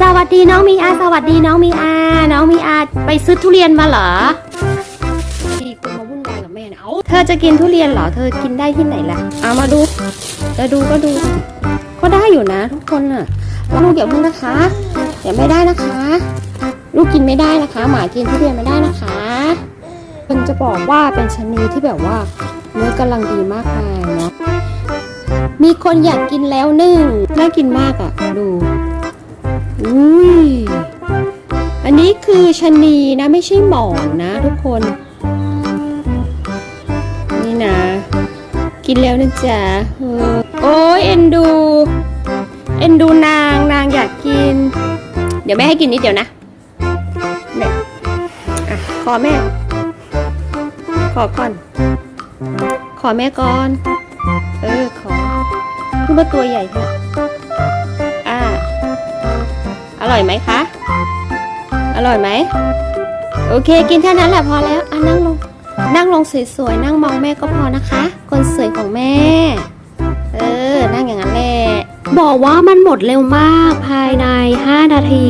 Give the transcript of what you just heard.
สวัสดีน้องมีอาสวัสดีน้องมีอา น้องมีอาไปซื้อทุเรียนมาเหรอมีคนมาวุ่นวายกับแม่นะเอาเธอจะกินทุเรียนเหรอเธอกินได้ที่ไหนล่ะเอามาดูจะดูก็ดู ก็ได้อยู่นะทุกคนน่ะลูกอย่าพึ่งนะคะอย่าไม่ได้นะคะ ลูกกินไม่ได้นะคะ หมากินทุเรียนไม่ได้นะคะคนจะบอกว่าเป็นชะนีที่แบบว่าเนื้อกำลังดีมากมายเนาะมีคนอยากกินแล้วหนึ่งน่ากินมากอะ่ะดู อุ้ย อันนี้คือชะนีนะไม่ใช่หมอนนะทุกคน นี่นะ กินแล้วนะจ๊ะโอ้ยเอ็นดู เอ็นดูนางนางอยากกิน เดี๋ยวแม่ให้กินนิดเดียวนะเนี่ยอะขอแม่ ขอก่อน ขอแม่ก่อน เออขอคือว่าตัวใหญ่ค่ะ ร่อยไหมคะ อร่อยไหม โอเค กินแค่นั้นแหละพอแล้วอะนั่งลง นั่งลงสวยๆ นั่งมองแม่ก็พอนะคะ คนสวยของแม่ เออ นั่งอย่างนั้นแหละ บอกว่ามันหมดเร็วมากภายใน 5 นาที